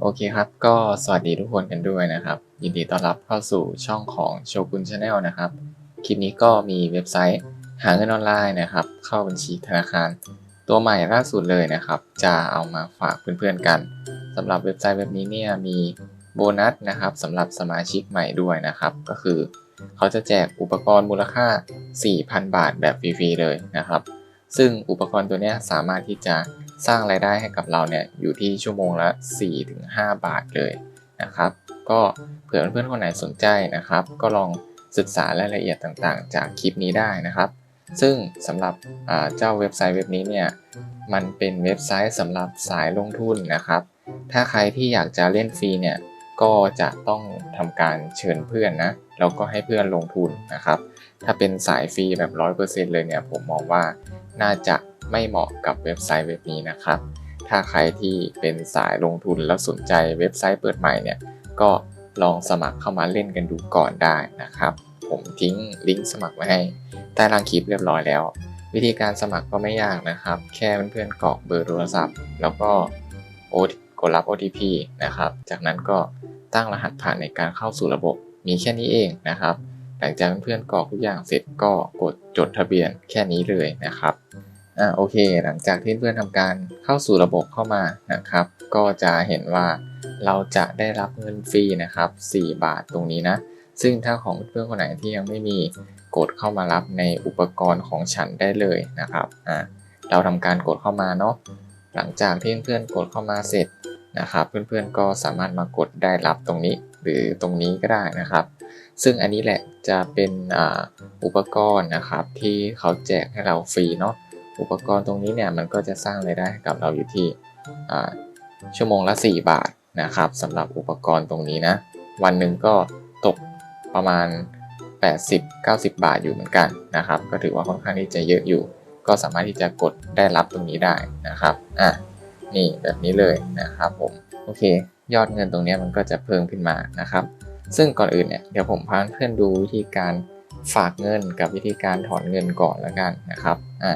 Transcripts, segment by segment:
โอเคครับ ก็สวัสดีทุกคนกันด้วยนะครับ ยินดีต้อนรับเข้าสู่ช่องของโชกุนชาแนลนะครับ คลิปนี้ก็มีเว็บไซต์หาเงินออนไลน์นะครับ เข้าบัญชีธนาคาร ตัวใหม่ล่าสุดเลยนะครับ จะเอามาฝากเพื่อนๆกันสำหรับเว็บไซต์เว็บนี้เนี่ยมีโบนัสนะครับสำหรับสมาชิกใหม่ด้วยนะครับ ก็คือเขาจะแจกอุปกรณ์มูลค่า 4,000 บาทแบบฟรีๆเลยนะครับ ซึ่งอุปกรณ์ตัวนี้สามารถที่จะ สร้างรายได้ให้กับเราเนี่ยอยู่ที่ชั่วโมงละ 4-5 บาทเลยนะครับ ก็เผื่อเพื่อนๆคนไหนสนใจนะครับ ก็ลองศึกษารายละเอียดต่างๆ จากคลิปนี้ได้นะครับ ซึ่งสำหรับเจ้าเว็บไซต์เว็บนี้เนี่ยมันเป็นเว็บไซต์สำหรับสายลงทุนนะครับ ถ้าใครที่อยากจะเล่นฟรีเนี่ยก็จะต้องทำการเชิญเพื่อนนะแล้วก็ให้เพื่อนลงทุนนะครับ ถ้าเป็นสายฟรีแบบ 100%เลยเนี่ยผมมองว่าน่าจะ ไม่เหมาะกับเว็บไซต์เว็บนี้นะครับ ถ้าใครที่เป็นสายลงทุนแล้วสนใจเว็บไซต์เปิดใหม่เนี่ย ก็ลองสมัครเข้ามาเล่นกันดูก่อนได้นะครับ ผมทิ้งลิงก์สมัครไว้ให้ใต้ล่างคลิปเรียบร้อยแล้ว วิธีการสมัครก็ไม่ยากนะครับ แค่เพื่อนๆกรอกเบอร์โทรศัพท์ แล้วก็โอกดรับ OTP นะครับ จากนั้นก็ตั้งรหัสผ่านในการเข้าสู่ระบบ มีแค่นี้เองนะครับ หลังจากเพื่อนๆกรอกทุกอย่างเสร็จก็กดจดทะเบียนแค่นี้เลยนะครับ อ่าโอเค หลังจากที่เพื่อนทำการเข้าสู่ระบบเข้ามานะครับ ก็จะเห็นว่าเราจะได้รับเงินฟรีนะครับ 4 บาทตรงนี้นะ ซึ่งถ้าของเพื่อนคนไหนที่ยังไม่มีกดเข้ามารับในอุปกรณ์ของฉันได้เลยนะครับอ่าเราทำการกดเข้ามาเนาะหลังจากที่เพื่อนๆกดเข้ามาเสร็จนะครับ เพื่อนๆก็สามารถมากดได้รับตรงนี้หรือตรงนี้ก็ได้นะครับ ซึ่งอันนี้แหละจะเป็นอ่าอุปกรณ์นะครับที่เขาแจกให้เราฟรีเนาะ อุปกรณ์ตรงนี้เนี่ยมันก็จะสร้างรายได้ให้กับเราอยู่ที่อ่าชั่วโมงละ 4 บาทนะครับสำหรับอุปกรณ์ตรงนี้นะ วันหนึ่งก็ตกประมาณ 80-90 บาทอยู่เหมือนกันนะครับ ก็ถือว่าค่อนข้างที่จะเยอะอยู่ ก็สามารถที่จะกดได้รับตรงนี้ได้นะครับอะนี่แบบนี้เลยนะครับผมโอเค ยอดเงินตรงนี้มันก็จะเพิ่มขึ้นมานะครับ ซึ่งก่อนอื่นเนี่ยเดี๋ยวผมพาเพื่อนดูวิธีการฝากเงินกับวิธีการถอนเงินก่อนแล้วกันนะครับอ่า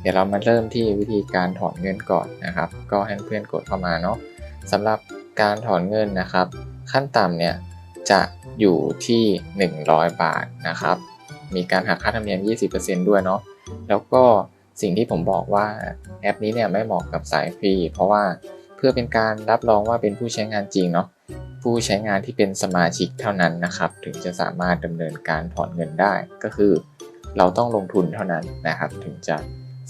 เดี๋ยวเรามาเริ่มที่วิธีการถอนเงินก่อนนะครับ ก็ให้เพื่อนกดเข้ามาเนาะสำหรับการถอนเงินนะครับ ขั้นต่ำเนี่ยจะอยู่ที่ 100 บาทนะครับ มีการหักค่าธรรมเนียม 20%ด้วยเนาะแล้วก็สิ่งที่ผมบอกว่าแอปนี้เนี่ยไม่เหมาะกับสายฟรี เพราะว่าเพื่อเป็นการรับรองว่าเป็นผู้ใช้งานจริงเนาะผู้ใช้งานที่เป็นสมาชิกเท่านั้นนะครับ ถึงจะสามารถดำเนินการถอนเงินได้ ก็คือ เราต้องลงทุนเท่านั้นนะครับ ถึงจะ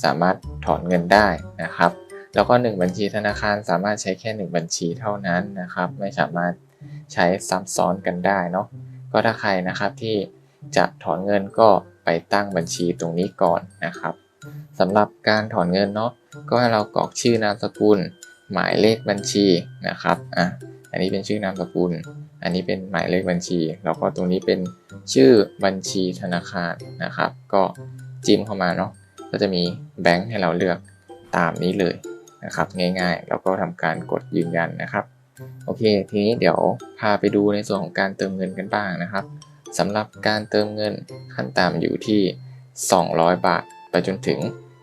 สามารถถอนเงินได้นะครับ แล้วก็ 1 บัญชีธนาคารสามารถใช้แค่ 1 บัญชีเท่านั้นนะครับ ไม่สามารถใช้ซับซ้อนกันได้เนาะก็ถ้าใครนะครับที่จะถอนเงินก็ไปตั้งบัญชีตรงนี้ก่อนนะครับสำหรับการถอนเงินเนาะก็ให้เรากรอกชื่อนามสกุล หมายเลขบัญชีนะครับอะอันนี้เป็นชื่อนามสกุล อันนี้เป็นหมายเลขบัญชี แล้วก็ตรงนี้เป็นชื่อบัญชีธนาคารนะครับ ก็จิ้มเข้ามาเนาะ ก็จะมีแบงค์ให้เราเลือกตามนี้เลยนะครับ ง่ายๆ แล้วก็ทำการกดยืนยันนะครับ โอเค ทีนี้เดี๋ยวพาไปดูในส่วนของการเติมเงินกันบ้างนะครับสำหรับการเติมเงินขั้นต่ำอยู่ที่ 200 บาท ไปจนถึง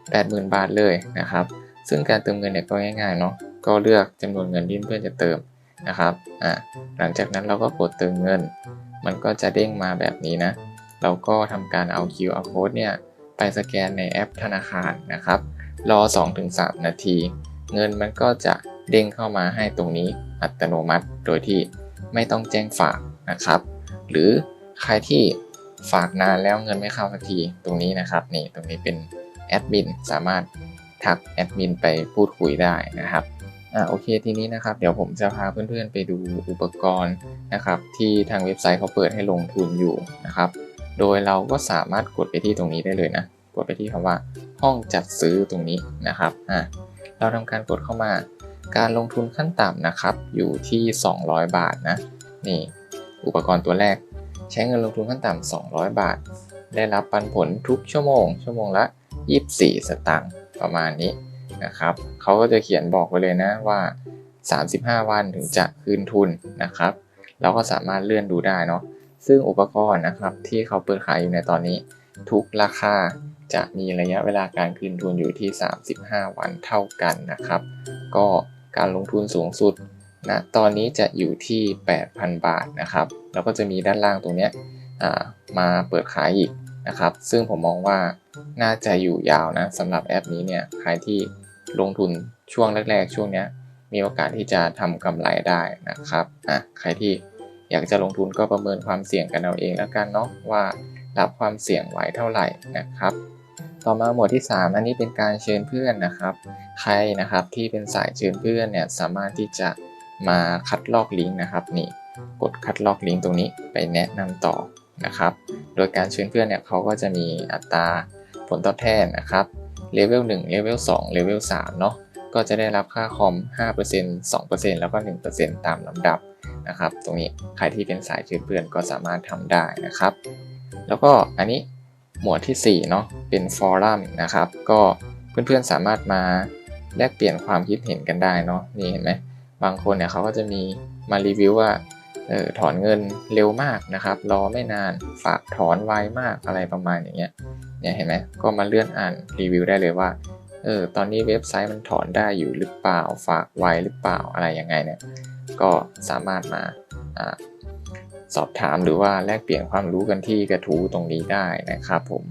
80,000 บาทเลยนะครับ ซึ่งการเติมเงินเนี่ยก็ง่ายๆเนาะก็เลือกจำนวนเงินที่เพื่อนจะเติมนะครับอ่าหลังจากนั้นเราก็กดเติมเงิน มันก็จะเด้งมาแบบนี้นะ เราก็ทำการเอา QR code เนี่ย ไปสแกนในแอปธนาคารนะครับ รอ 2-3 นาที เงินมันก็จะเด้งเข้ามาให้ตรงนี้อัตโนมัติ โดยที่ไม่ต้องแจ้งฝากนะครับ หรือใครที่ฝากนานแล้วเงินไม่เข้าสักทีตรงนี้นะครับนี่ตรงนี้เป็นแอดมินสามารถทักแอดมินไปพูดคุยได้นะครับอ่าโอเคทีนี้นะครับ เดี๋ยวผมจะพาเพื่อนๆไปดูอุปกรณ์นะครับ ที่ทางเว็บไซต์เขาเปิดให้ลงทุนอยู่นะครับ โดยเราก็สามารถกดไปที่ตรงนี้ได้เลยนะ กดไปที่คำว่า ห้องจัดซื้อตรงนี้นะครับอ่าเราทำการกดเข้ามา การลงทุนขั้นต่ำนะครับ อยู่ที่ 200 บาทนะ นี่ อุปกรณ์ตัวแรก ใช้เงินลงทุนขั้นต่ำ200 บาท ได้รับปันผลทุกชั่วโมง ชั่วโมงละ 24 สตางค์ประมาณนี้นะครับเขาก็จะเขียนบอกไว้เลยนะว่า 35 วันถึงจะคืนทุนนะครับ เราก็สามารถเลื่อนดูได้เนาะ ซึ่งอุปกรณ์นะครับที่เขาเปิดขายอยู่ในตอนนี้ ทุกราคาจะมีระยะเวลาการคืนทุนอยู่ที่ 35 วันเท่ากันนะครับ ก็การลงทุนสูงสุดนะตอนนี้จะอยู่ที่ 8,000 บาทนะครับแล้วก็จะมีด้านล่างตรงนี้มาเปิดขายอีกนะครับ ซึ่งผมมองว่าน่าจะอยู่ยาวนะสำหรับแอปนี้เนี่ยใครที่ลงทุนช่วงแรกๆ ช่วงนี้มีโอกาสที่จะทำกำไรได้นะครับอะใครที่ อยากจะลงทุนก็ประเมินความเสี่ยงกันเอาเองแล้วกันเนาะว่ารับความเสี่ยงไหวเท่าไหร่นะครับ ต่อมาหมวดที่ 3 อันนี้เป็นการเชิญเพื่อนนะครับ ใครนะครับที่เป็นสายเชิญเพื่อนเนี่ยสามารถที่จะมาคัดลอกลิงก์นะครับนี่กดคัดลอกลิงก์ตรงนี้ไปแนะนำต่อนะครับ โดยการเชิญเพื่อนเนี่ยเขาก็จะมีอัตราผลตอบแทนนะครับเลเวล1เลเวล2เลเวล3เนาะก็จะได้รับค่าคอม 5% 2%แล้วก็ 1%ตามลำดับ นะครับ ตรงนี้ใครที่เป็นสายเชิญเพื่อนก็สามารถทำได้นะครับ แล้วก็อันนี้หมวดที่4เนาะเป็นฟอรัมนะครับ ก็เพื่อนๆสามารถมาแลกเปลี่ยนความคิดเห็นกันได้เนาะนี่เห็นไหมบางคนเนี่ยเขาก็จะมีมารีวิวว่าเออถอนเงินเร็วมากนะครับ รอไม่นานฝากถอนไวมากอะไรประมาณอย่างเงี้ยเนี่ยเห็นไหมก็มาเลื่อนอ่านรีวิวได้เลยว่า เออตอนนี้เว็บไซต์มันถอนได้อยู่หรือเปล่าฝากไว้หรือเปล่าอะไรยังไงเนี่ยก็สามารถมาอสอบถามหรือว่าแลกเปลี่ยนความรู้กันที่กระทู้ตรงนี้ได้นะครับผม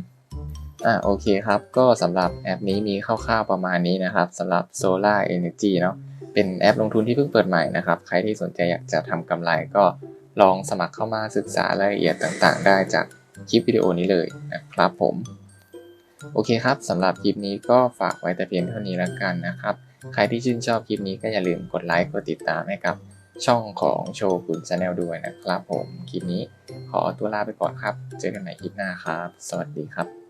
อ่าโอเคครับ ก็สำหรับแอปนี้มีคร่าวๆประมาณนี้นะครับสำหรับ Solar Energy เนาะเป็นแอปลงทุนที่เพิ่งเปิดใหม่นะครับ ใครที่สนใจอยากจะทำกำไรก็ลองสมัครเข้ามาศึกษารายละเอียดต่างๆ ได้จากคลิปวิดีโอนี้เลยนะครับผม โอเคครับสำหรับคลิปนี้ก็ฝากไว้แต่เพียงเท่านี้แล้วกันนะครับ ใครที่ชื่นชอบคลิปนี้ก็อย่าลืมกดไลค์กดติดตามให้กับช่องของโชกุนชาแนลด้วยนะครับผม คลิปนี้ขอตัวลาไปก่อนครับ เจอกันใหม่คลิปหน้าครับ สวัสดีครับ